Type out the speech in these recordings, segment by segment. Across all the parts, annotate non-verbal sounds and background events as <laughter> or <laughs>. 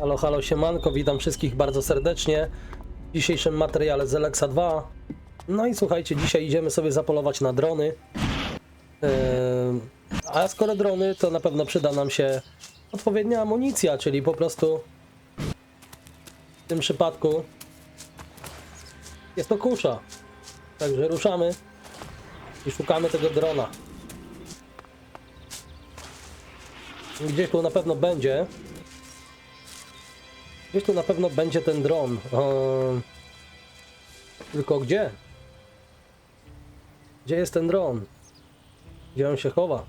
Halo, halo, siemanko, witam wszystkich bardzo serdecznie w dzisiejszym materiale z Alexa 2. No i słuchajcie, dzisiaj idziemy sobie zapolować na drony. Yy, a skoro drony, to na pewno przyda nam się odpowiednia amunicja, czyli po prostu w tym przypadku jest to kusza. Także ruszamy i szukamy tego drona. Gdzieś tu na pewno będzie. Gdzieś tu na pewno będzie ten dron. Tylko gdzie? Gdzie jest ten dron? Gdzie on się chowa?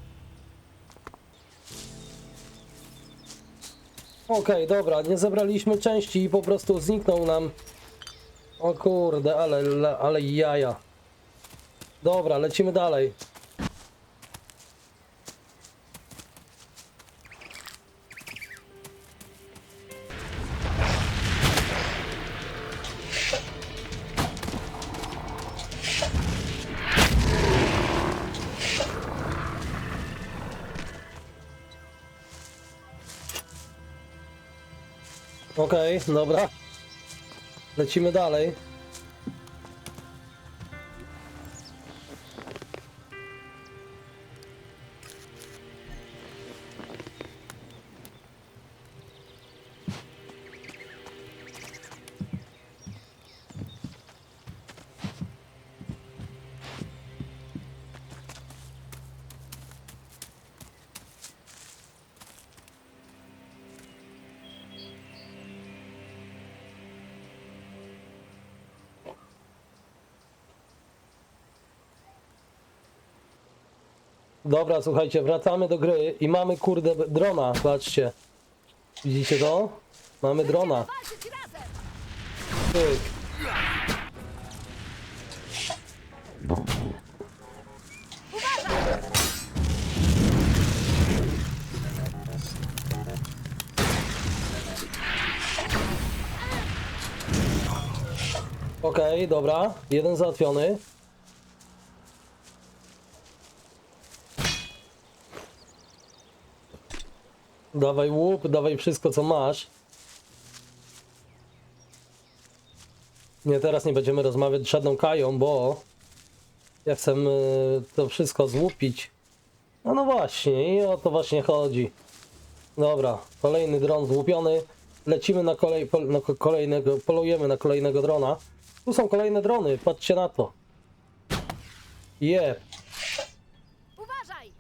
Okej, dobra, nie zebraliśmy części i po prostu zniknął nam. O kurde, ale, ale jaja. Dobra, lecimy dalej. Dobra. Lecimy dalej. Dobra, słuchajcie, wracamy do gry i mamy kurde drona, patrzcie. Widzicie to? Mamy drona. Pyk. Okej, dobra. Jeden załatwiony. Dawaj łup, dawaj wszystko co masz. Nie, teraz nie będziemy rozmawiać z żadną Kają, bo ja chcę y, to wszystko złupić. No no właśnie, i o to właśnie chodzi. Dobra, kolejny dron złupiony. Lecimy na, kolej, pol, na ko- kolejnego, polujemy na kolejnego drona. Tu są kolejne drony, patrzcie na to. Jeb, Uważaj!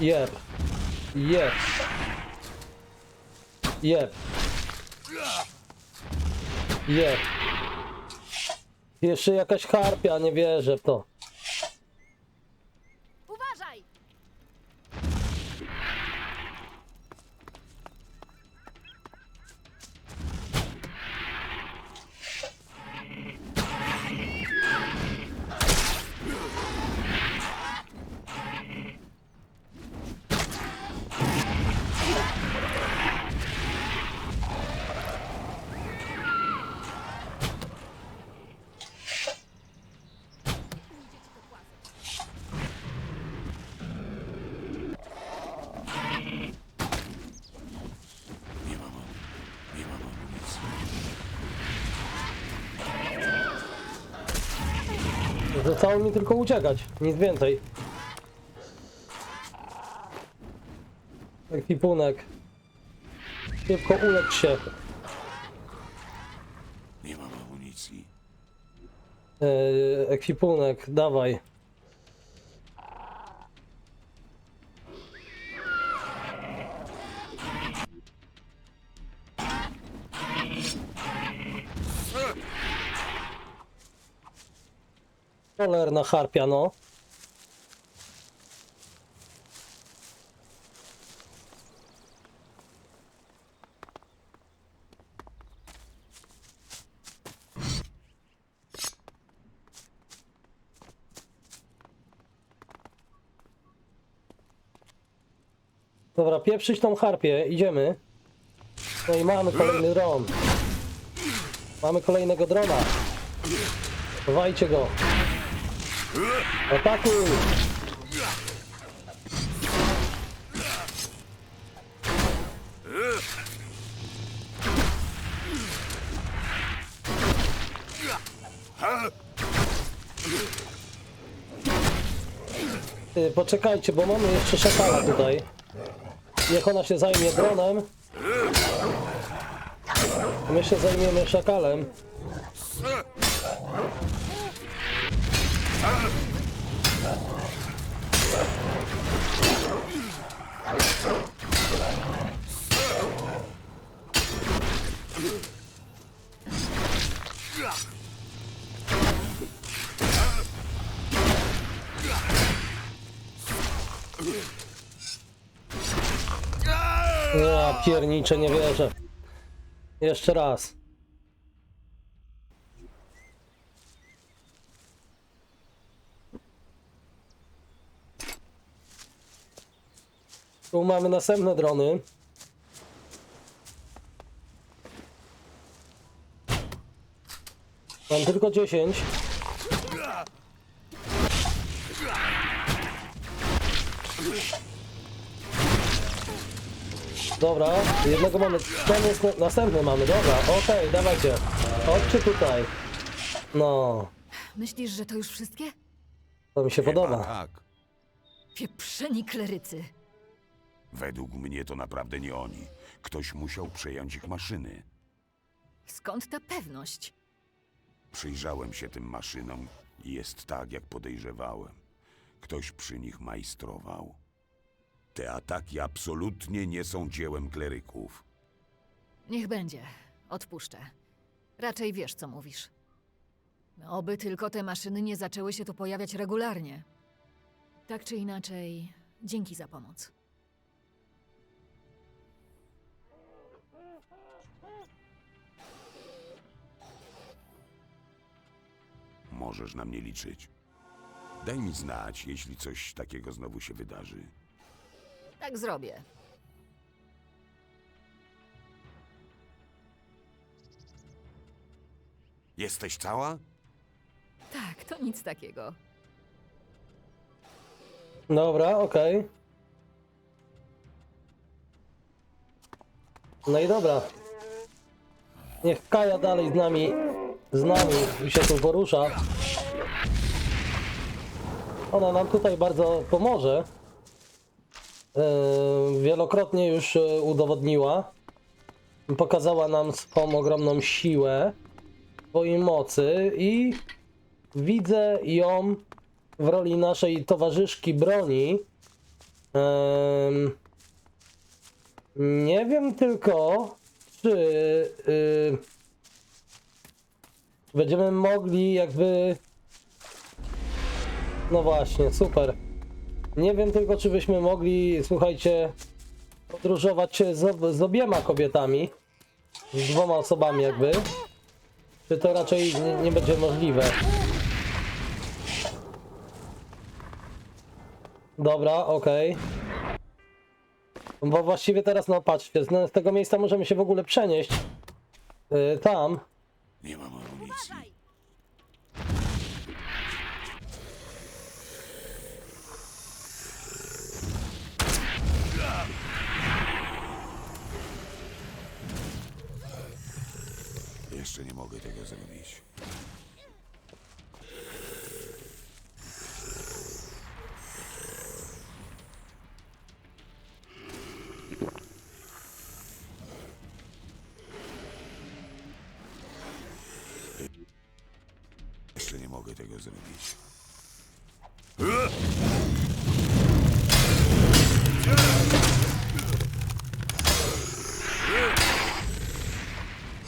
jeb, jeb. Jeb. Jeb. Jeszcze jakaś harpia, nie wierzę w to. Zostało mi tylko uciekać, nic więcej. Ekwipunek. Szybko ulecz się. Nie mam amunicji. Yy, ekwipunek, dawaj. Cholerna harpia, no. Dobra, pieprzyć tą harpię, idziemy. No i mamy kolejny dron. Mamy kolejnego drona. Chowajcie go. Atakuj! Ty, poczekajcie, bo mamy jeszcze szakala tutaj. Niech ona się zajmie dronem. My się zajmiemy szakalem. Ja nie wierzę. Jeszcze raz. Tu mamy następne drony. Mam tylko 10. Dobra, jednego mamy. Ten jest na- następny mamy, dobra, okej, dawajcie. Chodźcie tutaj. No, Myślisz, że to już wszystkie? to mi się Chyba podoba. Tak. Pieprzeni klerycy. Według mnie to naprawdę nie oni. Ktoś musiał przejąć ich maszyny. Skąd ta pewność? Przyjrzałem się tym maszynom i jest tak, jak podejrzewałem. Ktoś przy nich majstrował. Te ataki absolutnie nie są dziełem kleryków. Niech będzie. Odpuszczę. Raczej wiesz, co mówisz. Oby tylko te maszyny nie zaczęły się tu pojawiać regularnie. Tak czy inaczej, dzięki za pomoc. Możesz na mnie liczyć. Daj mi znać, jeśli coś takiego znowu się wydarzy. Tak zrobię. Jesteś cała? Tak, to nic takiego. Dobra, okej. No i dobra. Niech Kaja dalej z nami, z nami się tu porusza. Ona nam tutaj bardzo pomoże. Yy, wielokrotnie już yy, udowodniła. Pokazała nam swą ogromną siłę, swojej mocy i widzę ją w roli naszej towarzyszki broni. Em, nie wiem tylko, czy y, będziemy mogli jakby. No właśnie, super. Nie wiem tylko, czy byśmy mogli, słuchajcie, podróżować z, ob- z obiema kobietami, z dwoma osobami jakby. Czy to raczej nie, będzie możliwe? Dobra, okej. Bo właściwie teraz, no patrzcie, z tego miejsca możemy się w ogóle przenieść. Yy, tam. Nie mam amunicji. Jeszcze nie mogę tego zrobić. Mogę tego zrobić.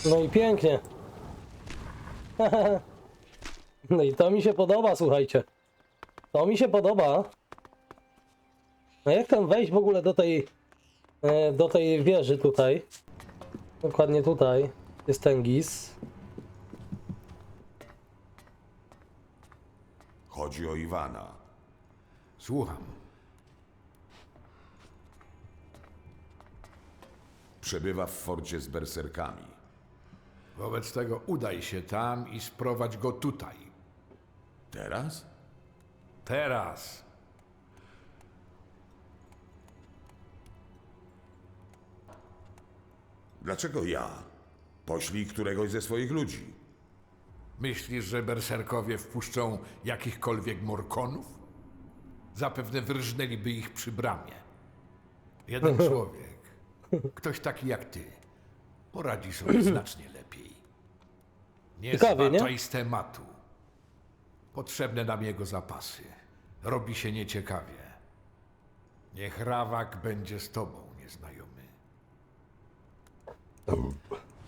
No i pięknie. no i to mi się podoba, słuchajcie. To mi się podoba. No jak tam wejść w ogóle do tej e, do tej wieży tutaj? Dokładnie tutaj jest Tengis. Chodzi o Iwana. Słucham. Przebywa w forcie z berserkami. Wobec tego udaj się tam i sprowadź go tutaj. Teraz? Teraz. Dlaczego ja? Poślij któregoś ze swoich ludzi. Myślisz, że berserkowie wpuszczą jakichkolwiek morkonów? Zapewne wyrżnęliby ich przy bramie. Jeden <laughs> człowiek, ktoś taki jak ty, poradzi sobie <clears throat> znacznie lepiej. Nie Ciekawie, nie? zbaczaj z tematu. Potrzebne nam jego zapasy. Robi się nieciekawie. Niech Rawak będzie z tobą, nieznajomy.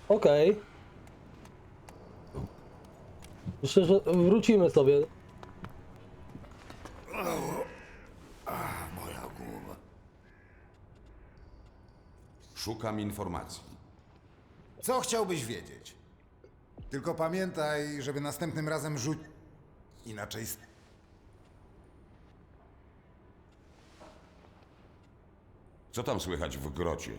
Okej. Myślę, że wrócimy sobie. Moja głowa. Szukam informacji. Co chciałbyś wiedzieć? Tylko pamiętaj, żeby następnym razem rzuć. Inaczej. s- Co tam słychać w grocie?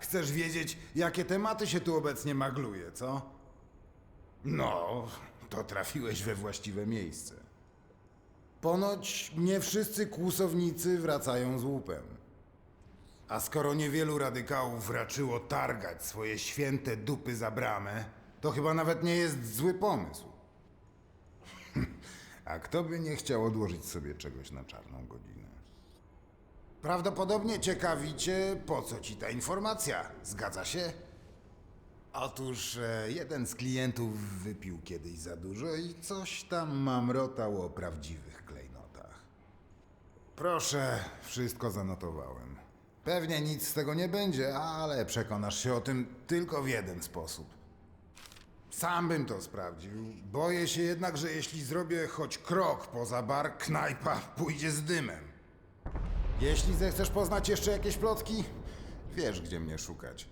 Chcesz wiedzieć, jakie tematy się tu obecnie magluje, co? No, to trafiłeś we właściwe miejsce. Ponoć nie wszyscy kłusownicy wracają z łupem. A skoro niewielu radykałów raczyło targać swoje święte dupy za bramę, to chyba nawet nie jest zły pomysł. <laughs> A kto by nie chciał odłożyć sobie czegoś na czarną godzinę? Prawdopodobnie ciekawicie, po co ci ta informacja. Zgadza się? Otóż e, jeden z klientów wypił kiedyś za dużo i coś tam mamrotał o prawdziwych klejnotach. Proszę, wszystko zanotowałem. Pewnie nic z tego nie będzie, ale przekonasz się o tym tylko w jeden sposób. Sam bym to sprawdził. Boję się jednak, że jeśli zrobię choć krok poza bar, knajpa pójdzie z dymem. Jeśli zechcesz poznać jeszcze jakieś plotki, wiesz, gdzie mnie szukać.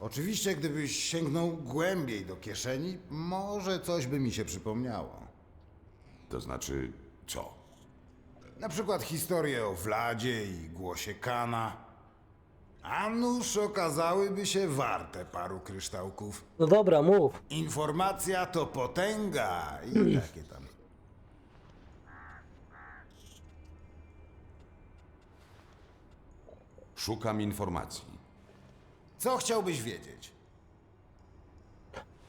Oczywiście, gdybyś sięgnął głębiej do kieszeni, może coś by mi się przypomniało. To znaczy, co? Na przykład historię o Vladzie i głosie Kana. A nuż okazałyby się warte paru kryształków. No dobra, mów. Informacja to potęga i takie tam. Szukam informacji. Co chciałbyś wiedzieć?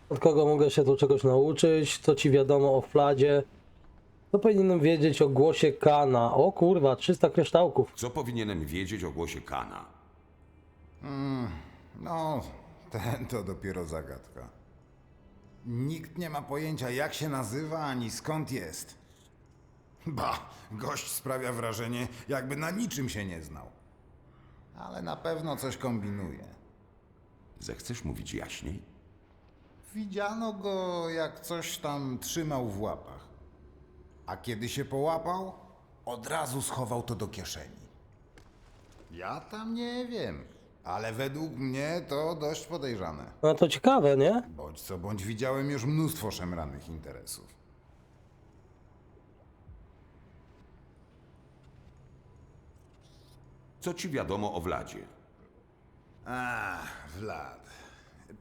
Od kogo mogę się tu czegoś nauczyć? Co ci wiadomo o fladzie? Co powinienem wiedzieć o głosie Kana? O kurwa, 300 kryształków. Co powinienem wiedzieć o głosie Kana? No, ten to dopiero zagadka. Nikt nie ma pojęcia, jak się nazywa ani skąd jest. Ba, gość sprawia wrażenie, jakby na niczym się nie znał. Ale na pewno coś kombinuje. Zechcesz mówić jaśniej? Widziano go, jak coś tam trzymał w łapach. A kiedy się połapał, od razu schował to do kieszeni. Ja tam nie wiem, ale według mnie to dość podejrzane. No to ciekawe, nie? Bądź co bądź widziałem już mnóstwo szemranych interesów. Co ci wiadomo o Wladzie? A, Vlad.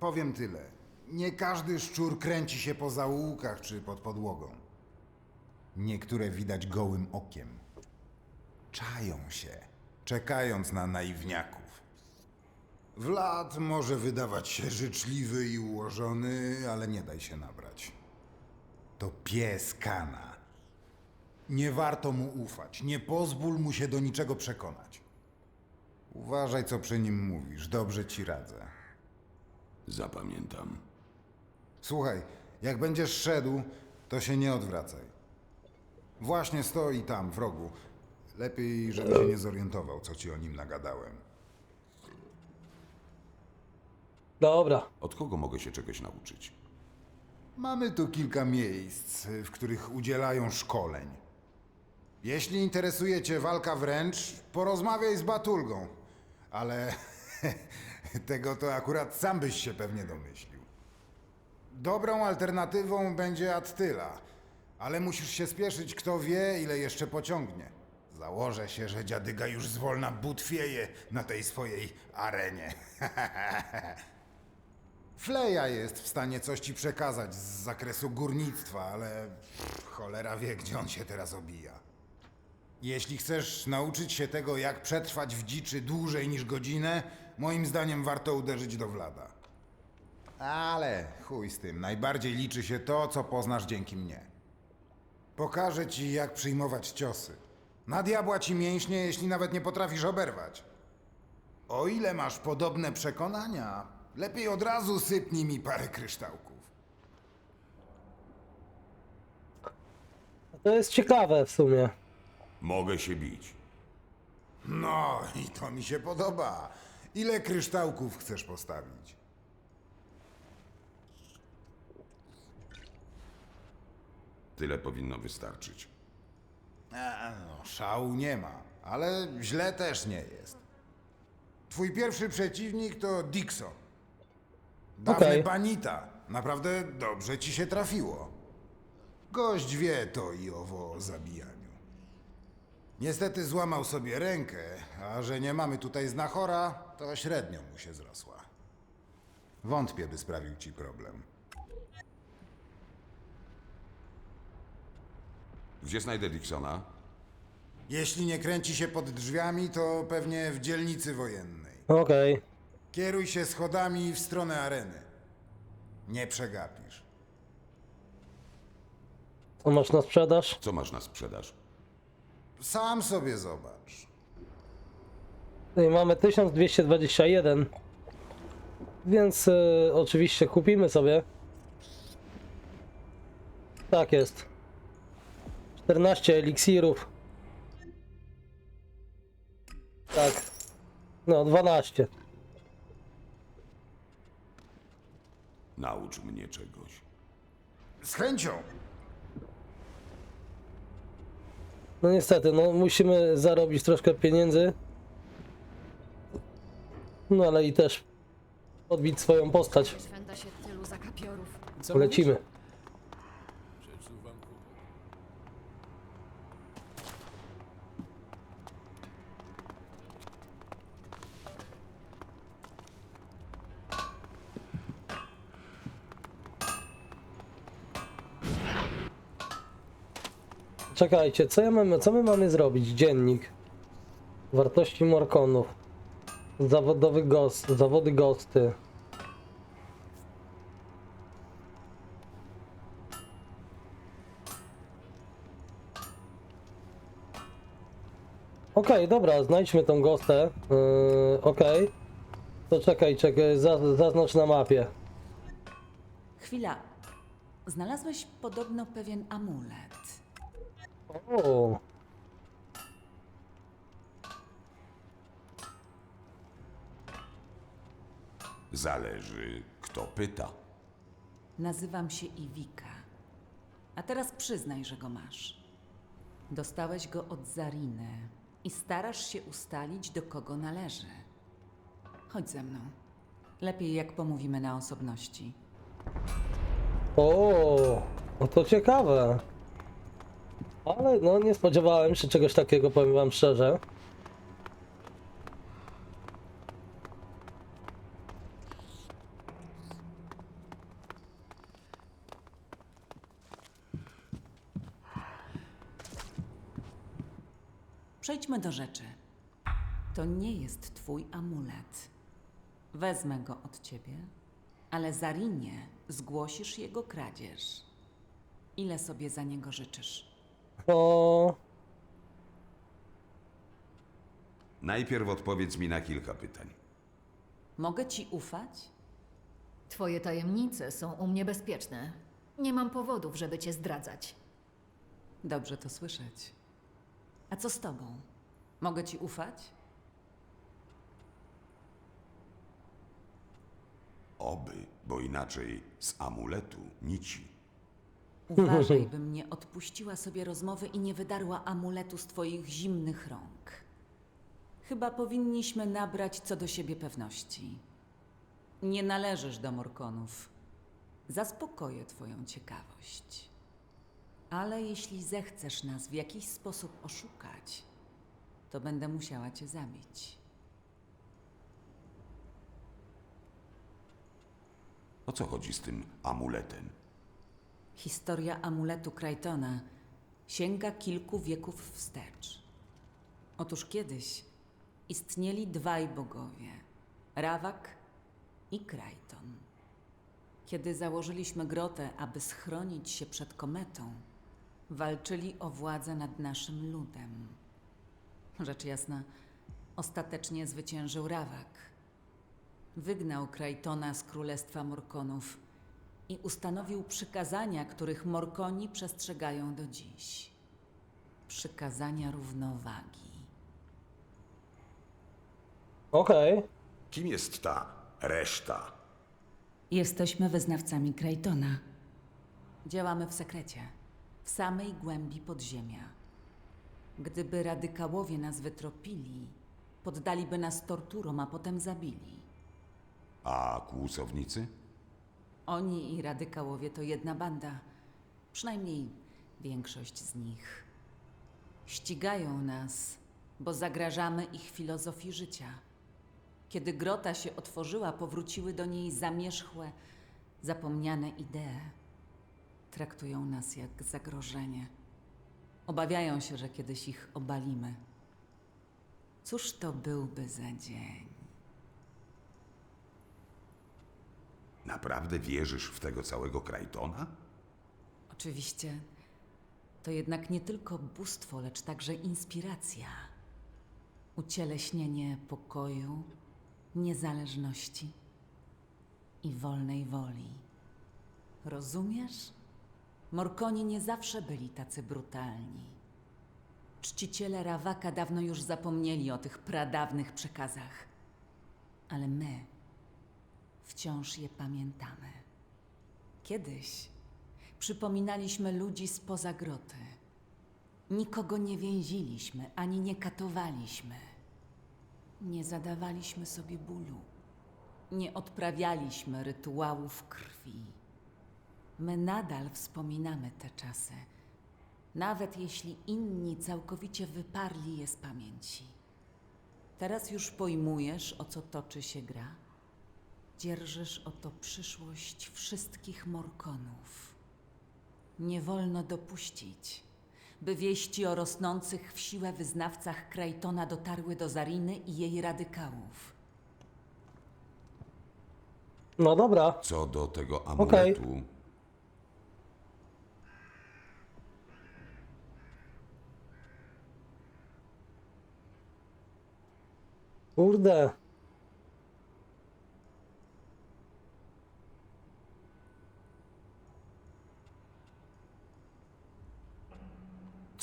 Powiem tyle. Nie każdy szczur kręci się po zaułkach czy pod podłogą. Niektóre widać gołym okiem. Czają się, czekając na naiwniaków. Vlad może wydawać się życzliwy i ułożony, ale nie daj się nabrać. To pies Kana. Nie warto mu ufać. Nie pozwól mu się do niczego przekonać. Uważaj, co przy nim mówisz. Dobrze ci radzę. Zapamiętam. Słuchaj, jak będziesz szedł, to się nie odwracaj. Właśnie stoi tam, w rogu. Lepiej, żeby się nie zorientował, co ci o nim nagadałem. Dobra. Od kogo mogę się czegoś nauczyć? Mamy tu kilka miejsc, w których udzielają szkoleń. Jeśli interesuje cię walka wręcz, porozmawiaj z Batulgą. Ale <laughs> tego to akurat sam byś się pewnie domyślił. Dobrą alternatywą będzie Attyla, ale musisz się spieszyć, kto wie, ile jeszcze pociągnie. Założę się, że dziadyga już zwolna butwieje na tej swojej arenie. <laughs> Fleja jest w stanie coś ci przekazać z zakresu górnictwa, ale pff, cholera wie, gdzie on się teraz obija. Jeśli chcesz nauczyć się tego, jak przetrwać w dziczy dłużej niż godzinę, moim zdaniem warto uderzyć do Vlada. Ale chuj z tym, najbardziej liczy się to, co poznasz dzięki mnie. Pokażę ci, jak przyjmować ciosy. Na diabła ci mięśnie, jeśli nawet nie potrafisz oberwać. O ile masz podobne przekonania, lepiej od razu sypnij mi parę kryształków. To jest ciekawe w sumie. Mogę się bić. No, i to mi się podoba. Ile kryształków chcesz postawić? Tyle powinno wystarczyć. A, no, szału nie ma, ale źle też nie jest. Twój pierwszy przeciwnik to Dixon. Dawny Okej. banita. Naprawdę dobrze ci się trafiło. Gość wie to i owo o zabijaniu. Niestety złamał sobie rękę, a że nie mamy tutaj znachora, to średnio mu się zrosła. Wątpię, by sprawił ci problem. Gdzie znajdę Dixona? Jeśli nie kręci się pod drzwiami, to pewnie w dzielnicy wojennej. Okej. Kieruj się schodami w stronę areny. Nie przegapisz. Co masz na sprzedaż? Co masz na sprzedaż? Sam sobie zobacz. Tutaj mamy 1221. Więc e, oczywiście kupimy sobie. Tak jest. 14 eliksirów. Tak. No, 12. Naucz mnie czegoś. Z chęcią. No niestety, no musimy zarobić troszkę pieniędzy. No ale i też podbić swoją postać. Szwenda się tylu zakapiorów. Lecimy. Czekajcie, co, ja mamy, co my mamy zrobić? Dziennik. Wartości morkonów. Zawodowy gost, zawody gosty. Okej, dobra, znajdźmy tą gostę. Yy, Okej. To czekaj, czekaj, za, zaznacz na mapie. Chwila. Znalazłeś podobno pewien amulet. O, Zależy, kto pyta. Nazywam się Iwika. A teraz przyznaj, że go masz. Dostałeś go od Zariny i starasz się ustalić, do kogo należy. Chodź ze mną. Lepiej jak pomówimy na osobności. o, no to ciekawe. Ale no nie spodziewałem się czegoś takiego, powiem wam szczerze. Przejdźmy do rzeczy. To nie jest twój amulet. Wezmę go od ciebie, ale Zarinie zgłosisz jego kradzież. Ile sobie za niego życzysz? O, Najpierw odpowiedz mi na kilka pytań. Mogę ci ufać? Twoje tajemnice są u mnie bezpieczne. Nie mam powodów, żeby cię zdradzać. Dobrze to słyszeć. A co z tobą? Mogę ci ufać? Oby, bo inaczej z amuletu nici. Uważaj, <laughs> bym nie odpuściła sobie rozmowy i nie wydarła amuletu z twoich zimnych rąk. Chyba powinniśmy nabrać co do siebie pewności. Nie należysz do Morkonów. Zaspokoję twoją ciekawość. Ale jeśli zechcesz nas w jakiś sposób oszukać, to będę musiała cię zabić. O co chodzi z tym amuletem? Historia amuletu Krajtona sięga kilku wieków wstecz. Otóż kiedyś istnieli dwaj bogowie Rawak i Krajton. Kiedy założyliśmy grotę, aby schronić się przed kometą, Walczyli o władzę nad naszym ludem. Rzecz jasna, ostatecznie zwyciężył Rawak. Wygnał Krajtona z królestwa Morkonów i ustanowił przykazania, których Morkoni przestrzegają do dziś. Przykazania równowagi. Okej. Kim jest ta reszta? Jesteśmy wyznawcami Krajtona. Działamy w sekrecie, w samej głębi podziemia. Gdyby radykałowie nas wytropili, poddaliby nas torturom, a potem zabili. A kłusownicy? Oni i radykałowie to jedna banda, przynajmniej większość z nich. Ścigają nas, bo zagrażamy ich filozofii życia. Kiedy grota się otworzyła, powróciły do niej zamierzchłe, zapomniane idee. Traktują nas jak zagrożenie. Obawiają się, że kiedyś ich obalimy. Cóż to byłby za dzień? Naprawdę wierzysz w tego całego Krajtona? Oczywiście, to jednak nie tylko bóstwo, lecz także inspiracja. Ucieleśnienie pokoju, niezależności i wolnej woli. Rozumiesz? Morkoni nie zawsze byli tacy brutalni. Czciciele Rawaka dawno już zapomnieli o tych pradawnych przekazach. Ale my wciąż je pamiętamy. Kiedyś przypominaliśmy ludzi spoza groty. Nikogo nie więziliśmy ani nie katowaliśmy. Nie zadawaliśmy sobie bólu. Nie odprawialiśmy rytuałów krwi. My nadal wspominamy te czasy, nawet jeśli inni całkowicie wyparli je z pamięci. Teraz już pojmujesz, o co toczy się gra? Dzierżysz o to przyszłość wszystkich Morkonów. Nie wolno dopuścić, by wieści o rosnących w siłę wyznawcach Krajtona dotarły do Zariny i jej radykałów. No dobra. Co do tego amuletu, Kurde.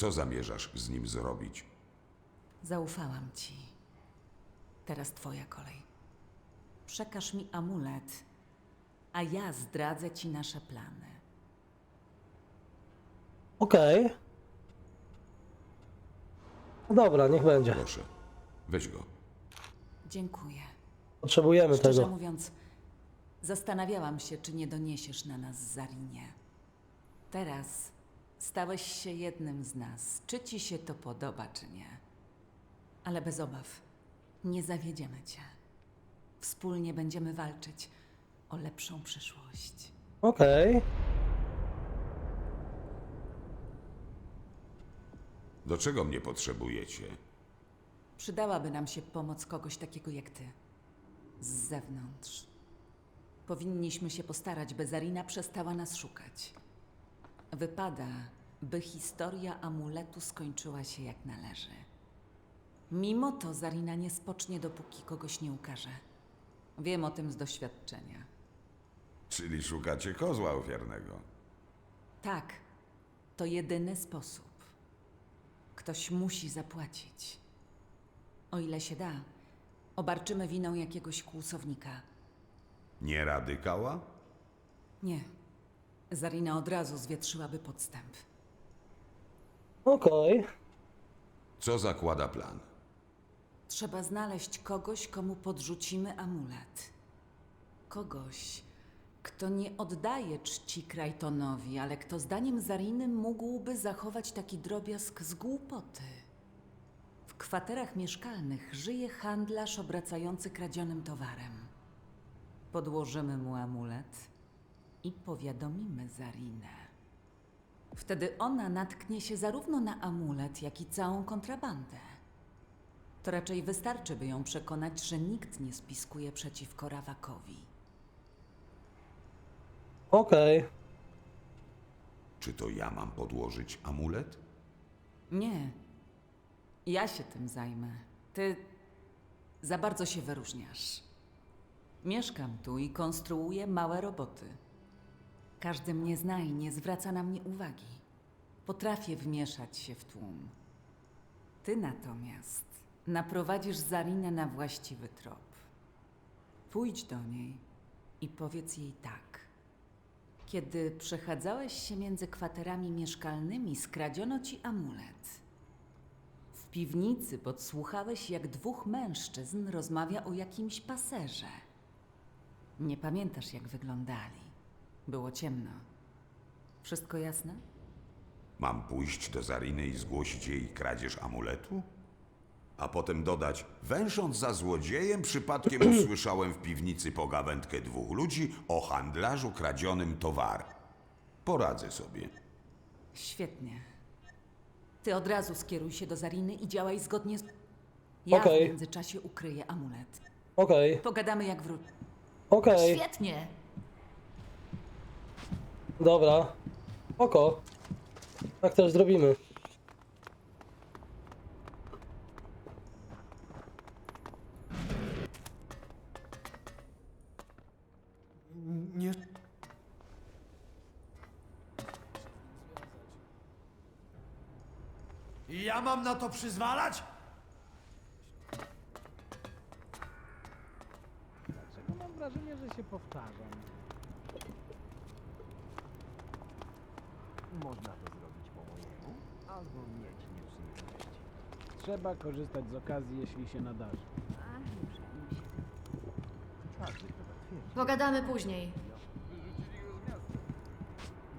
Co zamierzasz z nim zrobić? Zaufałam ci. Teraz twoja kolej. Przekaż mi amulet, a ja zdradzę ci nasze plany. Okej. No Dobra, niech będzie. Proszę, weź go. Dziękuję. Potrzebujemy Szczerze tego. mówiąc, zastanawiałam się, czy nie doniesiesz na nas Zarinie. Teraz stałeś się jednym z nas. Czy ci się to podoba, czy nie? Ale bez obaw, nie zawiedziemy cię. Wspólnie będziemy walczyć o lepszą przyszłość. Okej. Do czego mnie potrzebujecie? Przydałaby nam się pomoc kogoś takiego jak ty. Z zewnątrz. Powinniśmy się postarać, by Zarina przestała nas szukać. Wypada, by historia amuletu skończyła się jak należy. Mimo to Zarina nie spocznie, dopóki kogoś nie ukaże. Wiem o tym z doświadczenia. Czyli szukacie kozła ofiarnego. Tak, to jedyny sposób. Ktoś musi zapłacić. O ile się da, obarczymy winą jakiegoś kłusownika. Nie radykała? Nie. Zarina od razu zwietrzyłaby podstęp. Okej. Co zakłada plan? Trzeba znaleźć kogoś, komu podrzucimy amulet. Kogoś, kto nie oddaje czci Krajtonowi, ale kto zdaniem Zariny mógłby zachować taki drobiazg z głupoty. W kwaterach mieszkalnych żyje handlarz obracający kradzionym towarem. Podłożymy mu amulet i powiadomimy Zarinę. Wtedy ona natknie się zarówno na amulet, jak i całą kontrabandę. To raczej wystarczy, by ją przekonać, że nikt nie spiskuje przeciwko Rawakowi. Okej. Czy to ja mam podłożyć amulet? Nie. Ja się tym zajmę. Ty za bardzo się wyróżniasz. Mieszkam tu i konstruuję małe roboty. Każdy mnie zna i nie zwraca na mnie uwagi. Potrafię wmieszać się w tłum. Ty natomiast naprowadzisz Zarinę na właściwy trop. Pójdź do niej i powiedz jej tak. Kiedy przechadzałeś się między kwaterami mieszkalnymi, skradziono ci amulet. W piwnicy podsłuchałeś, jak dwóch mężczyzn rozmawia o jakimś paserze. Nie pamiętasz, jak wyglądali. Było ciemno. Wszystko jasne? Mam pójść do Zariny i zgłosić jej kradzież amuletu? A potem dodać, węsząc za złodziejem, przypadkiem <clears throat> usłyszałem w piwnicy pogawędkę dwóch ludzi o handlarzu kradzionym towar. Poradzę sobie. Świetnie. Ty od razu skieruj się do Zariny i działaj zgodnie z... Ja Okej. w międzyczasie ukryję amulet. Okej, Pogadamy jak wróć. okej, Świetnie! Dobra. Oko. Tak też zrobimy. Nie. Ja mam na to przyzwalać? Dlaczego mam wrażenie, że się powtarzam? Można to zrobić po mojemu, albo mieć nieprzyjemności. Trzeba korzystać z okazji, jeśli się nadarzy. Każdy to potwierdzi. Pogadamy później.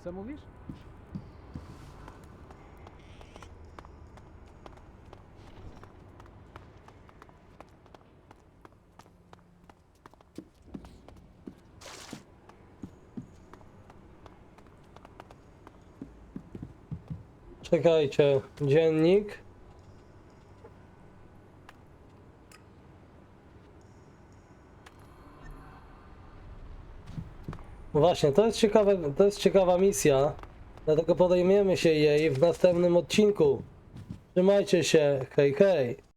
Co mówisz? Czekajcie, dziennik. Właśnie, to jest ciekawe, to jest ciekawa misja. Dlatego podejmiemy się jej w następnym odcinku. Trzymajcie się, hej hej.